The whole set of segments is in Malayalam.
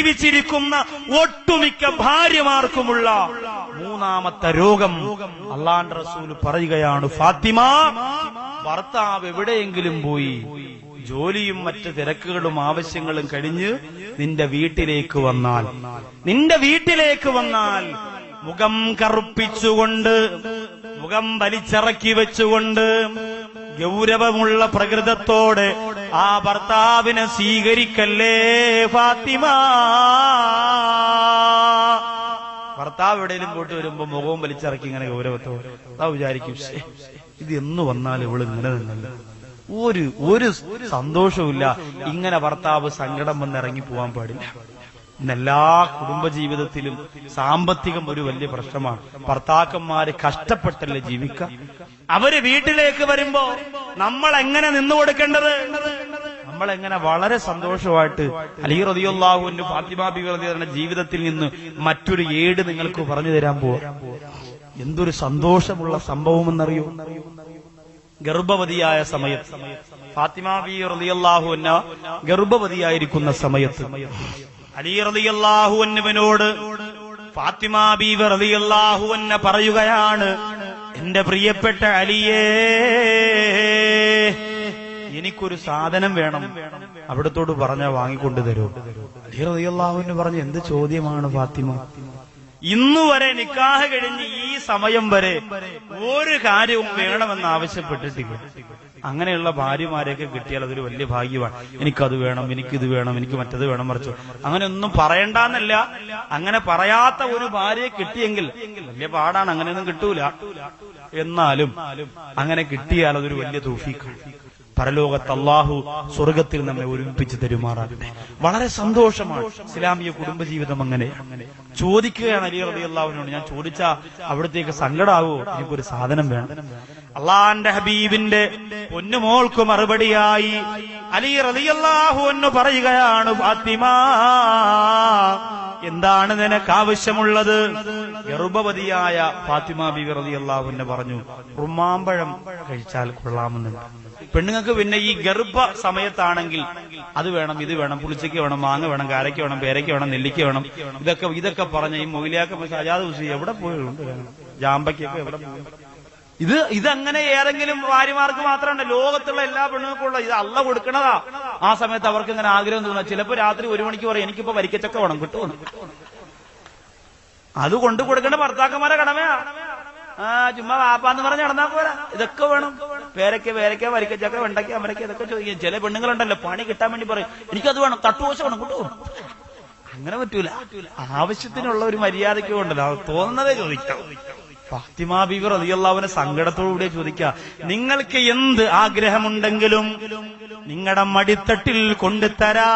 ജീവിച്ചിരിക്കുന്ന ഒട്ടുമിക്ക ഭാര്യമാർക്കുമുള്ള മൂന്നാമത്തെ രോഗം അള്ളാന്റെ റസൂൽ പറയുകയാണ് ഫാത്തിമ ഭർത്താവ് എവിടെയെങ്കിലും പോയി ജോലിയും മറ്റ് തിരക്കുകളും ആവശ്യങ്ങളും കഴിഞ്ഞ് നിന്റെ വീട്ടിലേക്ക് വന്നാൽ. നിന്റെ വീട്ടിലേക്ക് വന്നാൽ മുഖം കറുപ്പിച്ചുകൊണ്ട് മുഖം വലിച്ചിറക്കി വെച്ചുകൊണ്ട് ഗൗരവമുള്ള പ്രകൃതത്തോടെ ആ ഭർത്താവിനെ സ്വീകരിക്കല്ലേ ഫാത്തിമ? ഭർത്താവ് എവിടെയെങ്കിലും പോയിട്ട് വരുമ്പോ മുഖവും വലിച്ചിറക്കി ഇങ്ങനെ ഗൗരവത്തോടെ. വിചാരിക്കും ഇത് എന്ന് വന്നാൽ ഇവൾ ഇങ്ങനെ തന്നെയല്ല ഒരു ഒരു സന്തോഷവുമില്ല. ഇങ്ങനെ ഭർത്താവ് സങ്കടം വന്ന് ഇറങ്ങി പോവാൻ പാടില്ല. ഇന്നെല്ലാ കുടുംബജീവിതത്തിലും സാമ്പത്തികം ഒരു വലിയ പ്രശ്നമാണ്. ഭർത്താക്കന്മാര് കഷ്ടപ്പെട്ടല്ലേ ജീവിക്ക? അവർ വീട്ടിലേക്ക് വരുമ്പോ നമ്മൾ എങ്ങനെ നിന്നു കൊടുക്കേണ്ടത്? നമ്മൾ എങ്ങനെ വളരെ സന്തോഷമായിട്ട് അലി റതിയുള്ളാഹുവിന്റെ ഫാത്തിമ ബി റതിയുടെ ജീവിതത്തിൽ നിന്ന് മറ്റൊരു ഏട് നിങ്ങൾക്ക് പറഞ്ഞു തരാൻ പോവാ. എന്തൊരു സന്തോഷമുള്ള സംഭവമെന്നറിയോ? ഗർഭവതിയായ സമയത്ത് ഫാത്തിമ ബി ഗർഭവതിയായിരിക്കുന്ന സമയത്ത് അലി റളിയല്ലാഹുവിനോട് ഫാത്തിമ ബി റളിയല്ലാഹുവിന പറയുകയാണ് എന്റെ പ്രിയപ്പെട്ട അലിയേ എനിക്കൊരു സാധനം വേണം. അവിടത്തോട് പറഞ്ഞ വാങ്ങിക്കൊണ്ടു തരൂ. അലി റലിയല്ലാഹുവിന് പറഞ്ഞ എന്ത് ചോദ്യമാണ് ഫാത്തിമ? ഇന്നു വരെ നിക്കാഹ് കഴിഞ്ഞ് ഈ സമയം വരെ ഒരു കാര്യവും വേണമെന്ന് ആവശ്യപ്പെട്ടിട്ടില്ല. അങ്ങനെയുള്ള ഭാര്യമാരെയൊക്കെ കിട്ടിയാൽ അതൊരു വലിയ ഭാഗ്യമാണ്. എനിക്കത് വേണം എനിക്കിത് വേണം എനിക്ക് മറ്റത് വേണം മറിച്ചു. അങ്ങനെ ഒന്നും പറയണ്ടെന്നല്ല. അങ്ങനെ പറയാത്ത ഒരു ഭാര്യയെ കിട്ടിയെങ്കിൽ വലിയ പാടാണ് അങ്ങനെയൊന്നും കിട്ടൂല. എന്നാലും അങ്ങനെ കിട്ടിയാൽ അതൊരു വലിയ തൂഫീക്കാണ് പരലോകത്ത് അള്ളാഹു സ്വർഗത്തിൽ നമ്മെ ഒരുമിപ്പിച്ച് തരുമാറാകട്ടെ. വളരെ സന്തോഷമാണ് ഇസ്ലാമിക കുടുംബജീവിതം അങ്ങനെ. ചോദിക്കുകയാണ് അലി റബി അള്ളാഹുവിനോട് ഞാൻ ചോദിച്ചാ അവിടത്തേക്ക് സങ്കടാവോ? എനിക്കൊരു സാധനം വേണം. അള്ളാന്റെ ഹബീബിന്റെ പൊന്നുമോൾക്ക് മറുപടിയായി അലി അള്ളാഹു എന്ന് പറയുകയാണ് ഫാത്തിമ എന്താണ് നിനക്ക് ആവശ്യമുള്ളത്? ഗർഭവതിയായ ഫാത്തിമ ബിബി റതി അള്ളാഹുവിന്റെ പറഞ്ഞു റുമാമ്പഴം കഴിച്ചാൽ കൊള്ളാമെന്നുണ്ട്. പെണ്ണുങ്ങൾക്ക് പിന്നെ ഈ ഗർഭ സമയത്താണെങ്കിൽ അത് വേണം ഇത് വേണം പുളിച്ചയ്ക്ക് വേണം മാങ്ങ വേണം കാരയ്ക്ക് വേണം പേരയ്ക്ക് വേണം നെല്ലിക്ക് വേണം. ഇതൊക്കെ ഇതൊക്കെ പറഞ്ഞ ഈ മൊയിലാക്ക സജാദ് ഹുസൈൻ എവിടെ പോയുണ്ട് ജാമ്പയ്ക്കൊക്കെ എവിടെ ഇത് ഇതങ്ങനെ ഏതെങ്കിലും ഭാര്യമാർക്ക് മാത്രമല്ല ലോകത്തുള്ള എല്ലാ പെണ്ണുങ്ങൾക്കും ഉള്ള ഇത് അള്ള കൊടുക്കണതാ. ആ സമയത്ത് അവർക്ക് ഇങ്ങനെ ആഗ്രഹം തോന്നുക ചിലപ്പോ രാത്രി ഒരു മണിക്ക് പറയും എനിക്കിപ്പോ വരിക്കച്ചൊക്കെ വേണം കിട്ടുമെന്ന് അത് കൊണ്ടു കൊടുക്കേണ്ട ഭർത്താക്കന്മാരെ കടമയാ. ആ ചുമ്മാ വാപ്പാന്ന് പറഞ്ഞ് നടന്നാ പോരാ. ഇതൊക്കെ വേണം. പേരയ്ക്ക പേരയ്ക്ക വരിക്കച്ചക്ക വെണ്ടയ്ക്ക അമരയ്ക്ക ഇതൊക്കെ ചോദിക്കും. ചില പെണ്ണുങ്ങളുണ്ടല്ലോ പണി കിട്ടാൻ വേണ്ടി പറയും. എനിക്കത് വേണം. തട്ടുവശം വേണം. കൂട്ടു അങ്ങനെ പറ്റൂല. ആവശ്യത്തിനുള്ള ഒരു മര്യാദയ്ക്ക് ഉണ്ടല്ലോ തോന്നുന്നതേ ചോദിക്കാം. ഫാത്തിമ ബീവർ റളിയല്ലാഹുവിനെ സങ്കടത്തോടുകൂടെ ചോദിക്ക നിങ്ങൾക്ക് എന്ത് ആഗ്രഹമുണ്ടെങ്കിലും നിങ്ങളുടെ മടിത്തട്ടിൽ കൊണ്ടുതരാ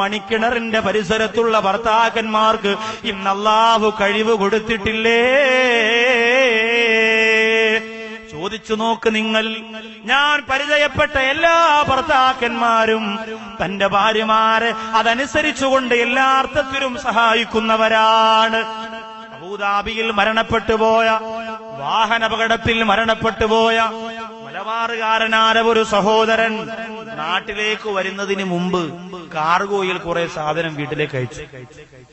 മണിക്കിണറിന്റെ പരിസരത്തുള്ള ഭർത്താക്കന്മാർക്ക് ഇന്ന് കഴിവ് കൊടുത്തിട്ടില്ലേ? ചോദിച്ചു നോക്ക് നിങ്ങൾ ഞാൻ പരിചയപ്പെട്ട എല്ലാ ഭർത്താക്കന്മാരും തന്റെ ഭാര്യമാരെ അതനുസരിച്ചുകൊണ്ട് എല്ലാ അർത്ഥത്തിലും സഹായിക്കുന്നവരാണ്. അബൂദാബിയിൽ മരണപ്പെട്ടുപോയ വാഹനപകടത്തിൽ മരണപ്പെട്ടുപോയ മരണപ്പെട്ടു പോയ മലബാറുകാരനായ ഒരു സഹോദരൻ നാട്ടിലേക്ക് വരുന്നതിന് മുമ്പ് കാർഗോയിൽ കുറെ സാധനം വീട്ടിലേക്ക് അയച്ചു.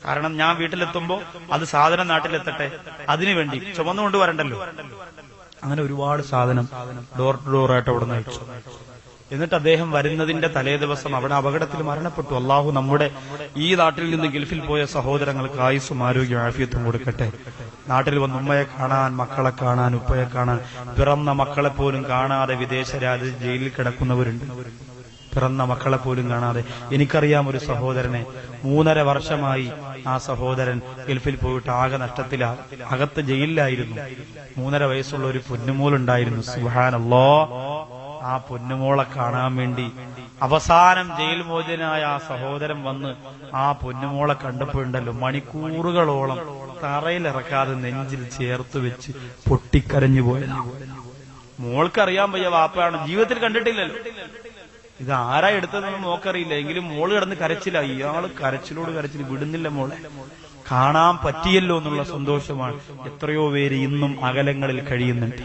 കാരണം ഞാൻ വീട്ടിലെത്തുമ്പോ അത് സാധനം നാട്ടിലെത്തട്ടെ? അതിനുവേണ്ടി ചുമന്നുകൊണ്ട് വരണ്ടല്ലോ. അങ്ങനെ ഒരുപാട് സാധനം ഡോർ ടു ഡോർ ആയിട്ട് അവിടെ നിന്ന് അയച്ചു. എന്നിട്ട് അദ്ദേഹം വരുന്നതിന്റെ തലേ ദിവസം അവിടെ അപകടത്തിൽ മരണപ്പെട്ടു. അള്ളാഹു നമ്മുടെ ഈ നാട്ടിൽ നിന്ന് ഗൾഫിൽ പോയ സഹോദരങ്ങൾക്ക് ആയുസ്സും ആരോഗ്യം ആഫിയത്തും കൊടുക്കട്ടെ. നാട്ടിൽ വന്ന് ഉമ്മയെ കാണാൻ മക്കളെ കാണാൻ ഉപ്പയെ കാണാൻ. പിറന്ന മക്കളെ പോലും കാണാതെ വിദേശ രാജ്യ ജയിലിൽ കിടക്കുന്നവരുണ്ട്. പിറന്ന മക്കളെ പോലും കാണാതെ. എനിക്കറിയാം ഒരു സഹോദരനെ. മൂന്നര വർഷമായി ആ സഹോദരൻ ഗൾഫിൽ പോയിട്ട് ആകെ നഷ്ടത്തിലാ അകത്ത് ജയിലിലായിരുന്നു. മൂന്നര വയസ്സുള്ള ഒരു പൊന്നുമോളുണ്ടായിരുന്നു. സുഹാനല്ലോ ആ പൊന്നുമോളെ കാണാൻ വേണ്ടി അവസാനം ജയിൽ മോചനായ ആ സഹോദരൻ വന്ന് ആ പൊന്നുമോളെ കണ്ടപ്പോഴുണ്ടല്ലോ മണിക്കൂറുകളോളം തറയിലിറക്കാതെ നെഞ്ചിൽ ചേർത്ത് വെച്ച് പൊട്ടിക്കരഞ്ഞു പോയതാണ് മോൾക്കറിയാൻ വയ്യ വാപ്പയാണ് ജീവിതത്തിൽ കണ്ടിട്ടില്ലല്ലോ. ഇത് ആരാ എടുത്തതെന്ന് നോക്കറിയില്ല എങ്കിലും മോൾ കിടന്ന് കരച്ചില്ല ഇയാൾ കരച്ചിലോട് കരച്ചിൽ വിടുന്നില്ല മോളെ. കാണാൻ പറ്റിയല്ലോ എന്നുള്ള സന്തോഷമാണ് എത്രയോ പേര് ഇന്നും അകലങ്ങളിൽ കഴിയുന്നുണ്ട്.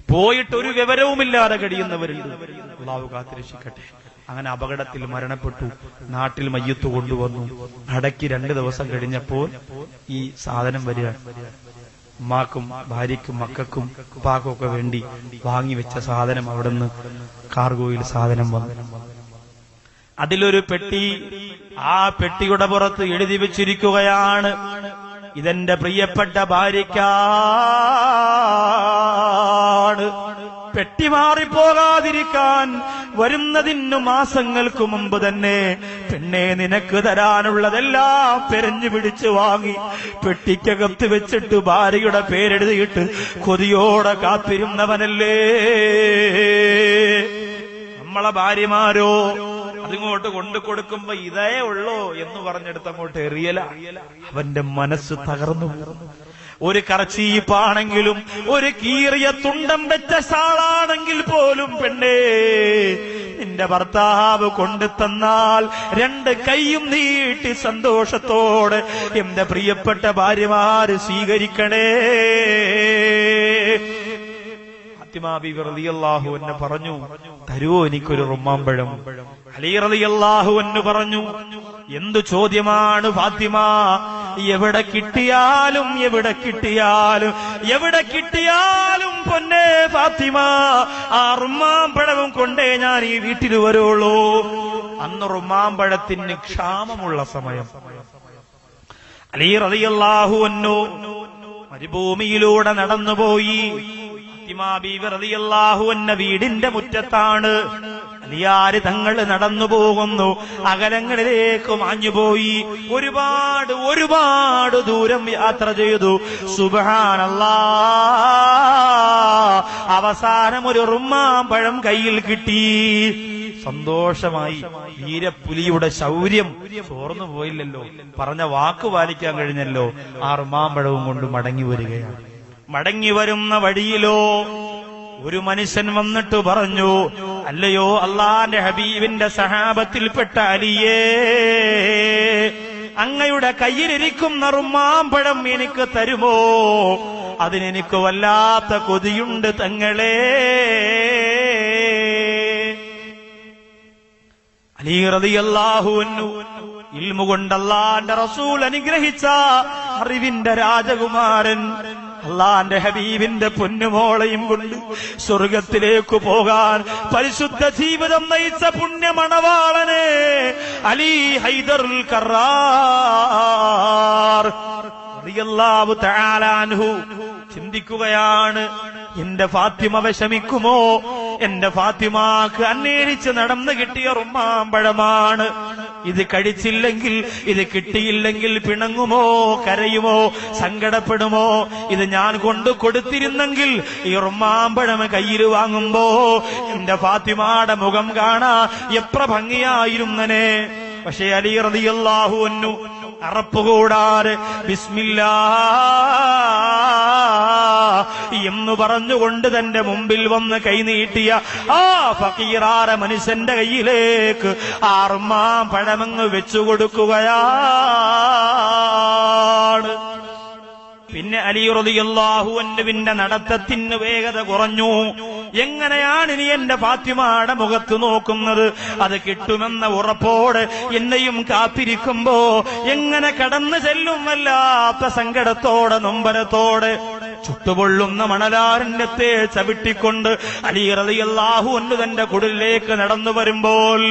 പോയിട്ട് ഒരു വിവരവുമില്ലാതെ കഴിയുന്നവരുണ്ട്. അള്ളാഹു കാത്തിരക്ഷിക്കട്ടെ. അങ്ങനെ അപകടത്തിൽ മരണപ്പെട്ടു. നാട്ടിൽ മയ്യത്ത് കൊണ്ടുവന്നു. അടക്കി രണ്ട് ദിവസം കഴിഞ്ഞപ്പോൾ ഈ സാധനം വരിക. ഉമ്മാക്കും ഭാര്യയ്ക്കും മക്കൾക്കും ഉപ്പാക്കും ഒക്കെ വേണ്ടി വാങ്ങിവെച്ച സാധനം അവിടുന്ന് കാർഗോയിൽ സാധനം വന്നു. അതിലൊരു പെട്ടി ആ പെട്ടിയുടെ പുറത്ത് എഴുതി വെച്ചിരിക്കുകയാണ്. ഇതെന്റെ പ്രിയപ്പെട്ട ഭാര്യയ്ക്കാണ് പെട്ടി മാറിപ്പോകാതിരിക്കാൻ വരുന്നതിനു മാസങ്ങൾക്ക് മുമ്പ് തന്നെ പെണ്ണെ നിനക്ക് തരാനുള്ളതെല്ലാം പെരഞ്ഞു പിടിച്ചു വാങ്ങി പെട്ടിക്കകത്ത് വെച്ചിട്ട് ഭാര്യയുടെ പേരെഴുതിയിട്ട് കൊതിയോടെ കാത്തിരുന്നവനല്ലേ നമ്മളെ ഭാര്യമാരോ അതിങ്ങോട്ട് കൊണ്ടു കൊടുക്കുമ്പോ ഇതേ ഉള്ളോ എന്ന് പറഞ്ഞെടുത്ത് അങ്ങോട്ട് എറിയല അവന്റെ മനസ്സ് തകർന്നു. ഒരു കറച്ചീപ്പാണെങ്കിലും ഒരു കീറിയ തുണ്ടം വെച്ച സാളാണെങ്കിൽ പോലും പെണ്ണേ നിന്റെ ഭർത്താവ് കൊണ്ടു തന്നാൽ രണ്ട് കൈയും നീട്ടി സന്തോഷത്തോടെ എന്റെ പ്രിയപ്പെട്ട ഭാര്യമാര് സ്വീകരിക്കണേ. റളിയല്ലാഹു പറഞ്ഞു തരുവോ എനിക്കൊരു റുമ്മാമ്പഴം? അലി റളിയല്ലാഹു എന്ന് പറഞ്ഞു എന്തു ചോദ്യമാണ് ഫാത്തിമ? എവിടെ കിട്ടിയാലും എവിടെ കിട്ടിയാലും എവിടെ കിട്ടിയാലും പൊന്നെ ഫാത്തിമ ആ റുമാമ്പഴവും കൊണ്ടേ ഞാൻ ഈ വീട്ടിൽ വരുള്ളൂ. അന്ന് റുമാമ്പഴത്തിന് ക്ഷാമമുള്ള സമയം. അലി റതിയല്ലാഹു അന്നു മരുഭൂമിയിലൂടെ നടന്നുപോയി. ഫാത്തിമ ബീവി റളിയല്ലാഹു അൻഹ വീടിന്റെ മുറ്റത്താണ്. അലിയാര് തങ്ങൾ നടന്നു പോകുന്നു? അകലങ്ങളിലേക്ക് മാഞ്ഞുപോയി ഒരുപാട് ഒരുപാട് ദൂരം യാത്ര ചെയ്തു. സുബാനല്ല അവസാനം ഒരു റുമ്മാമ്പഴം കയ്യിൽ കിട്ടി. സന്തോഷമായി. വീരപ്പുലിയുടെ ശൗര്യം ചോർന്നു പോയില്ലല്ലോ. പറഞ്ഞ വാക്ക് പാലിക്കാൻ കഴിഞ്ഞല്ലോ. ആ റുമ്മാമ്പഴവും കൊണ്ട് മടങ്ങി വരികയാണ്. മടങ്ങി വരുന്ന വഴിയിലോ ഒരു മനുഷ്യൻ വന്നിട്ട് പറഞ്ഞു അല്ലയോ അള്ളാന്റെ ഹബീബിന്റെ സഹാബത്തിൽപ്പെട്ട അലിയേ? അങ്ങയുടെ കയ്യിലിരിക്കുന്ന റുമാമ്പഴം എനിക്ക് തരുമോ? അതിനെനിക്ക് വല്ലാത്ത കൊതിയുണ്ട് തങ്ങളെ. അലി റളിയല്ലാഹു അൻഹു ഇൽമു കൊണ്ട് അല്ലാന്റെ റസൂൽ അനുഗ്രഹിച്ച അറിവിന്റെ രാജകുമാരൻ അള്ളാന്റെ ഹബീബിന്റെ പൊന്നുമോളയും കൊണ്ട് സ്വർഗത്തിലേക്ക് പോകാൻ പരിശുദ്ധ ജീവിതം നയിച്ച പുണ്യമണവാളനെ അലി ഹൈദറുൽ കറാർ ചിന്തിക്കുകയാണ് എന്റെ ഫാത്തിമ വിഷമിക്കുമോ? എന്റെ ഫാത്തിമാക്ക് അന്വേഷിച്ച് നടന്നു കിട്ടിയ റുമ്മാമ്പഴമാണ് ഇത് കഴിച്ചില്ലെങ്കിൽ ഇത് കിട്ടിയില്ലെങ്കിൽ പിണങ്ങുമോ കരയുമോ സങ്കടപ്പെടുമോ? ഇത് ഞാൻ കൊണ്ടു കൊടുത്തിരുന്നെങ്കിൽ ഈ റുമ്മാമ്പഴം കയ്യിൽ വാങ്ങുമ്പോ എന്റെ ഫാത്തിമാടെ മുഖം കാണാ എത്ര ഭംഗിയായിരുന്നനെ. പക്ഷേ അലി റതിയല്ലാഹു അറപ്പുകൂടാറ് ബിസ്മില്ലാ എന്ന് പറഞ്ഞുകൊണ്ട് തന്റെ മുമ്പിൽ വന്ന് കൈനീട്ടിയ ആ ഫക്കീറാര മനുഷ്യന്റെ കയ്യിലേക്ക് ആർമാം പഴമങ്ങ് വെച്ചു കൊടുക്കുകയാണ്. പിന്നെ അലി നടത്തത്തിന് വേഗത കുറഞ്ഞു. എങ്ങനെയാണ് ഇനി എന്റെ ഫാത്തിമയുടെ മുഖത്ത് നോക്കുന്നത്? അത് കിട്ടുമെന്ന ഉറപ്പോടെ എന്നെയും കാത്തിരിക്കുമ്പോ എങ്ങനെ കടന്നു ചെല്ലും വല്ലാത്ത സങ്കടത്തോടെ നൊമ്പരത്തോടെ. ചുട്ടുപൊള്ളുന്ന മണലാരണ്യത്തെ ചവിട്ടിക്കൊണ്ട് അലി റളിയല്ലാഹു അൻഹു തന്റെ കുടിലേക്ക് നടന്നു വരുമ്പോൾ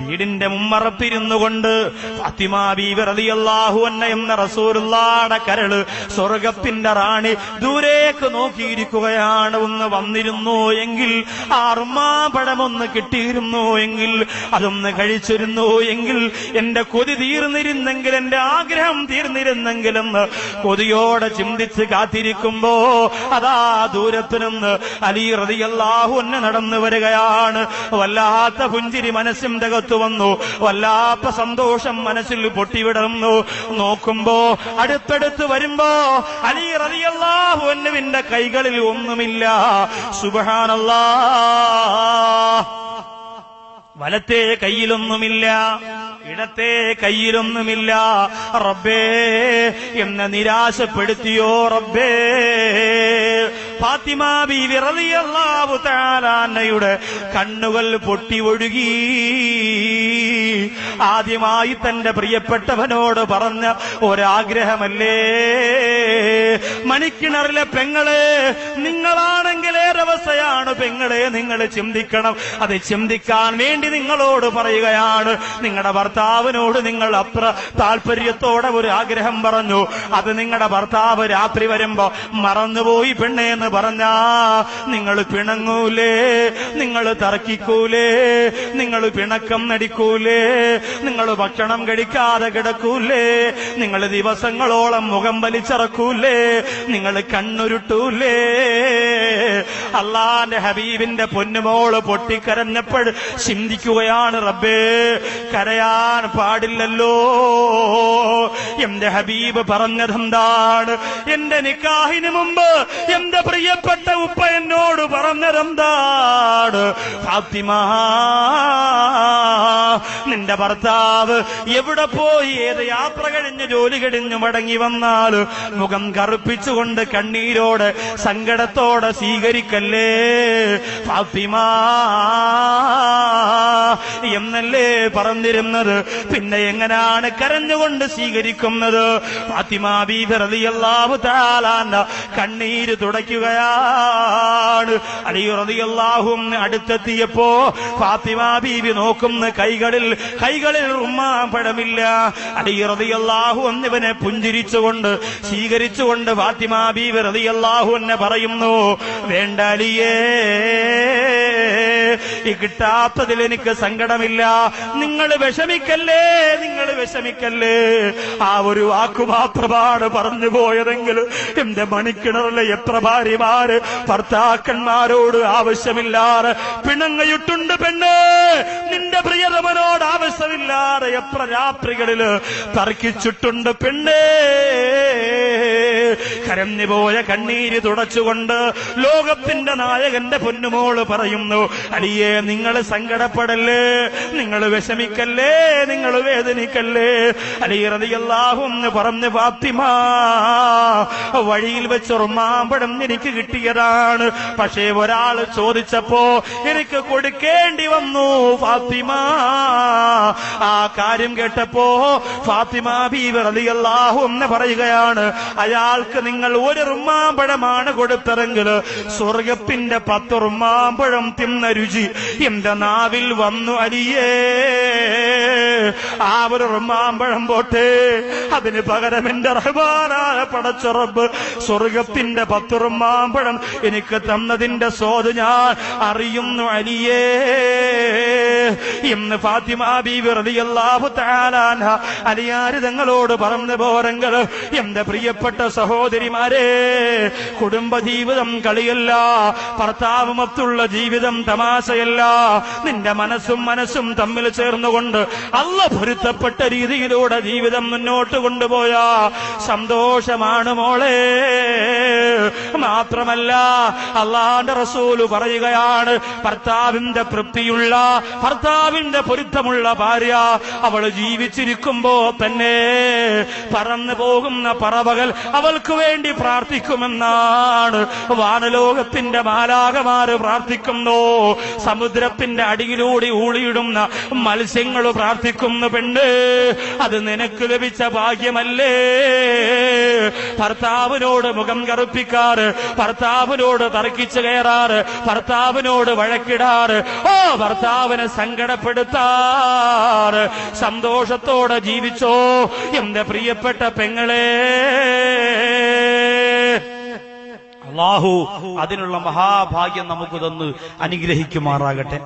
വീടിന്റെ മുമ്മറപ്പിരുന്നു കൊണ്ട് ഫാത്തിമ ബീവി റളിയല്ലാഹു അൻഹ എന്ന റസൂലുള്ളാടെ കരൾ സ്വർഗത്തിന്റെ റാണി ദൂരേക്ക് നോക്കിയിരിക്കുകയാണ്. ഒന്ന് വന്നിരുന്നു എങ്കിൽ ആർമാപടമൊന്ന് കിട്ടിയിരുന്നു എങ്കിൽ അതൊന്ന് കഴിച്ചിരുന്നു എങ്കിൽ എന്റെ കൊതി തീർന്നിരുന്നെങ്കിൽ എന്റെ ആഗ്രഹം തീർന്നിരുന്നെങ്കിലെന്ന് കൊതിയോടെ ചിന്തിച്ച് കാത്തിരിക്കുമ്പോ അതാ ദൂരത്തു നിന്ന് അലി റതിയല്ലാഹു എന്നെ നടന്നു വരികയാണ്. വല്ലാത്ത പുഞ്ചിരി മനസ്സിന്റെ അകത്ത് വന്നു. വല്ലാത്ത സന്തോഷം മനസ്സിൽ പൊട്ടിവിടുന്നു നോക്കുമ്പോ അടുത്തടുത്ത് വരുമ്പോ അലി റലിയല്ലാഹുവിന്റെ കൈകളിൽ ഒന്നുമില്ല. സുബാനല്ല വലത്തെ കയ്യിലൊന്നുമില്ല ഇടത്തെ കയ്യിലൊന്നുമില്ല റബ്ബേ എന്നെ നിരാശപ്പെടുത്തിയോ റബ്ബേ? ഫാത്തിമ ബീവി റളിയല്ലാഹു തആല അന്നയുടെ കണ്ണുകൾ പൊട്ടി ഒഴുകി. ആദ്യമായി തന്റെ പ്രിയപ്പെട്ടവനോട് പറഞ്ഞ ഒരാഗ്രഹമല്ലേ? മണിക്കിണറിലെ പെങ്ങളെ നിങ്ങളാണെങ്കിൽ ഏറവസ്ഥയാണ് പെങ്ങളെ നിങ്ങൾ ചിന്തിക്കണം. അത് ചിന്തിക്കാൻ വേണ്ടി നിങ്ങളോട് പറയുകയാണ്. നിങ്ങളുടെ ഭർത്താവിനോട് നിങ്ങൾ അത്ര താല്പര്യത്തോടെ ഒരു ആഗ്രഹം പറഞ്ഞു. അത് നിങ്ങളുടെ ഭർത്താവ് രാത്രി വരുമ്പോ മറന്നുപോയി പെണ്ണെ എന്ന് പറഞ്ഞാ നിങ്ങൾ പിണങ്ങൂലേ നിങ്ങൾ തർക്കിക്കൂലേ നിങ്ങൾ പിണക്കം നടിക്കൂലേ നിങ്ങൾ ഭക്ഷണം കഴിക്കാതെ കിടക്കൂലേ. നിങ്ങൾ ദിവസങ്ങളോളം മുഖം വലിച്ചിറക്കൂലേ. നിങ്ങൾ കണ്ണുരുട്ടൂലേ. അള്ളാന്റെ ഹബീബിന്റെ പൊന്നുമോൾ പൊട്ടിക്കരഞ്ഞപ്പോൾ ചിന്തിക്കുകയാണ് റബ്ബേ കരയാൻ പാടില്ലല്ലോ. എന്റെ ഹബീബ് പറഞ്ഞതെന്താണ്? എന്റെ നിക്കാഹിന് മുമ്പ് എന്റെ പ്രിയപ്പെട്ട ഉപ്പ എന്നോട് പറഞ്ഞതെന്താണ്? ഫാത്തിമ നിന്റെ ഭർത്താവ് എവിടെ പോയി? ഏത് യാത്ര കഴിഞ്ഞ് ജോലി കഴിഞ്ഞ് മടങ്ങി വന്നാൽ മുഖം കറുപ്പിച്ചുകൊണ്ട് കണ്ണീരോടെ സങ്കടത്തോടെ സ്വീകരിക്കല്ലേ? ഫാത്തിമാ എന്നല്ലേ പറഞ്ഞിരുന്നത്? പിന്നെ എങ്ങനെയാണ് കരഞ്ഞുകൊണ്ട് സ്വീകരിക്കുന്നത്? ഫാത്തിമാ ബീബി റളിയല്ലാഹു തആലാന്റെ കണ്ണീര് തുടയ്ക്കുകയാണ്. അലി റളിയല്ലാഹു അടുത്തെത്തിയപ്പോ ഫാത്തിമാ ബീവി നോക്കുന്ന കൈകളിൽ കൈകളിൽ ഉമ്മാപ്പഴമില്ല അലി റളിയല്ലാഹു എന്നിവനെ പുഞ്ചിരിച്ചുകൊണ്ട് സ്വീകരിച്ചുകൊണ്ട് ഫാത്തിമ ബീബി റളിയല്ലാഹു എന്നെ പറയുന്നു വേണ്ട അലിയേ ഈ കിട്ടാത്തതിൽ എനിക്ക് സങ്കടമില്ല. നിങ്ങൾ വിഷമിക്കല്ലേ? നിങ്ങൾ വിഷമിക്കല്ലേ? ആ ഒരു വാക്കു മാത്രമാണ് പറഞ്ഞു പോയതെങ്കിൽ എന്റെ മണിക്കിണറിലെ എത്ര ഭാര്യമാര് ഭർത്താക്കന്മാരോട് ആവശ്യമില്ലാതെ പിണങ്ങയിട്ടുണ്ട് പെണ്ണ്. നിന്റെ പ്രിയതമനോട് ആവശ്യമില്ലാതെ എത്ര രാത്രികളിൽ തർക്കിച്ചിട്ടുണ്ട് പെണ്ണേ. കരഞ്ഞുപോയ കണ്ണീര് തുടച്ചുകൊണ്ട് ലോകത്തിന്റെ നായകന്റെ പൊന്നുമോൾ പറയുന്നു അലിയെ നിങ്ങൾ സങ്കടപ്പെടല്ലേ? നിങ്ങൾ വിഷമിക്കല്ലേ? നിങ്ങൾ വേദനിക്കല്ലേ? അലി പറഞ്ഞു ഫാത്തിമ വഴിയിൽ വെച്ച് ഉറുമാമ്പഴം എനിക്ക് കിട്ടിയതാണ്. പക്ഷേ ഒരാൾ ചോദിച്ചപ്പോ എനിക്ക് കൊടുക്കേണ്ടി വന്നു ഫാത്തിമ. ആ കാര്യം കേട്ടപ്പോ ഫാത്തിമ ബീവർ അലിയല്ലാഹു എന്ന് പറയുകയാണ് അയാൾക്ക് നിങ്ങൾ ഒരു റുമ്മാമ്പഴമാണ് കൊടുത്തതെങ്കിൽ സ്വർഗത്തിന്റെ പത്ത് റുമ്മാമ്പഴം തിന്ന രുചി എന്റെ നാവിൽ വന്നു അരിയേ ആ ഒരു റുമ്മാമ്പഴം പോട്ടെ. അതിന് പകരം എന്റെ റഹ്മാനായ പടച്ചുറബ് സ്വർഗത്തിന്റെ പത്ത് റുമ്മാമ്പഴം എനിക്ക് തന്നതിന്റെ സ്വാദ് ഞാൻ അറിയുന്നു അലിയേ. ഇന്ന് ഫാത്തിമ ബീവി റളിയല്ലാഹു തആല അൻഹ അലിയാര് തങ്ങളോട് പറഞ്ഞു പോരെങ്കിൽ എന്റെ പ്രിയപ്പെട്ട സഹോദരിമാരെ കുടുംബജീവിതം കളിയല്ല ഭർത്താവുമൊത്തുള്ള ജീവിതം തമാശയല്ല നിന്റെ മനസ്സും മനസ്സും തമ്മിൽ ചേർന്നുകൊണ്ട് അല്ല പൊരുത്തപ്പെട്ട രീതിയിലൂടെ ജീവിതം മുന്നോട്ട് കൊണ്ടുപോയ. സന്തോഷമാണ് മോളെ. മാത്രമല്ല അള്ളാന്റെ റസൂൽ പറയുകയാണ് ഭർത്താവിന്റെ തൃപ്തിയുള്ള ഭർത്താവിന്റെ പൊരുത്തമുള്ള ഭാര്യ അവൾ ജീവിച്ചിരിക്കുമ്പോ തന്നെ പറന്നു പോകുന്ന പറവകൾ അവൾക്ക് വേണ്ടി പ്രാർത്ഥിക്കുമെന്നാണ്. വാനലോകത്തിന്റെ മാലാകമാര് പ്രാർത്ഥിക്കുന്നു. സമുദ്രത്തിന്റെ അടിയിലൂടെ ഊളിയിടുന്ന മത്സ്യങ്ങൾ പ്രാർത്ഥിക്കുന്നു പെണ്ണ്. അത് നിനക്ക് ലഭിച്ച ഭാഗ്യമല്ലേ? ഭർത്താവിനോട് മുഖം കറുപ്പിക്കാറ് ഭർത്താവിനോട് തർക്കിച്ചു കയറാറ് ഭർത്താവിനോട് വഴക്കിടാറ്. ഓ ഭർത്താവിനെ സങ്കടപ്പെടുത്താറ്. സന്തോഷത്തോടെ ജീവിച്ചോ എന്റെ പ്രിയപ്പെട്ട പെങ്ങളെ. അള്ളാഹു അതിനുള്ള മഹാഭാഗ്യം നമുക്ക് തന്ന് അനുഗ്രഹിക്കുമാറാകട്ടെ.